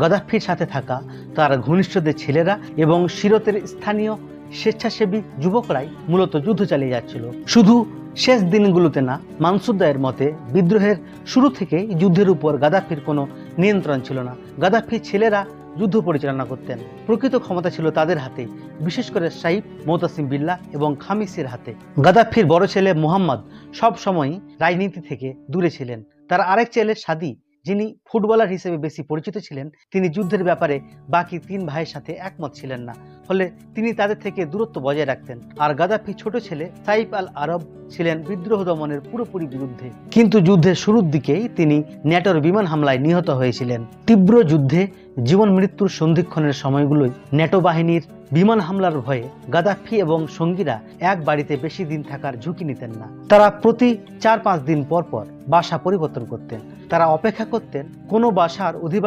গাদাফির সাথে থাকা তার ঘনিষ্ঠদের ছেলেরা এবং শিরতের স্থানীয় স্বেচ্ছাসেবী যুবকরাই মূলত যুদ্ধ চালিয়ে যাচ্ছিল। শুধু শেষ দিনগুলোতে না মানসুদ্দায়ের মতে বিদ্রোহের শুরু থেকেই যুদ্ধের উপর গাদাফির কোনো নিয়ন্ত্রণ ছিল না। গাদাফির ছেলেরা যুদ্ধ পরিচালনা করতেন। প্রকৃত ক্ষমতা ছিল তাদের হাতে, বিশেষ করে সাইফ, মোতাসিম বিল্লাহ এবং খামিসের হাতে। গাদাফির বড় ছেলে মোহাম্মদ সব সময়ই রাজনীতি থেকে দূরে ছিলেন। তার আরেক ছেলে সাদি যিনি ফুটবলার হিসেবে বেশি পরিচিত ছিলেন, তিনি যুদ্ধের ব্যাপারে বাকি তিন ভাইয়ের সাথে একমত ছিলেন না। ফলে তিনি তাদের থেকে দূরত্ব বজায় রাখতেন। আর গাদাফি ছোট ছেলে সাইফ আল আরব ছিলেন বিদ্রোহ দমনের পুরোপুরি বিরুদ্ধে। কিন্তু যুদ্ধের শুরুর দিকেই তিনি ন্যাটোর বিমান হামলায় নিহত হয়েছিলেন। তীব্র যুদ্ধে জীবন মৃত্যুর সন্ধিক্ষণের সময়গুলোই ন্যাটো বাহিনীর বিমান হামলার ভয়ে গাদাফি এবং সঙ্গীরা এক বাড়িতে বেশি দিন থাকার ঝুঁকি নিতেন না। তারা প্রতি চার পাঁচ দিন পর পর বাসা পরিবর্তন করতেন। তারা অপেক্ষা করতেন কোনো বাসার অধিবাসী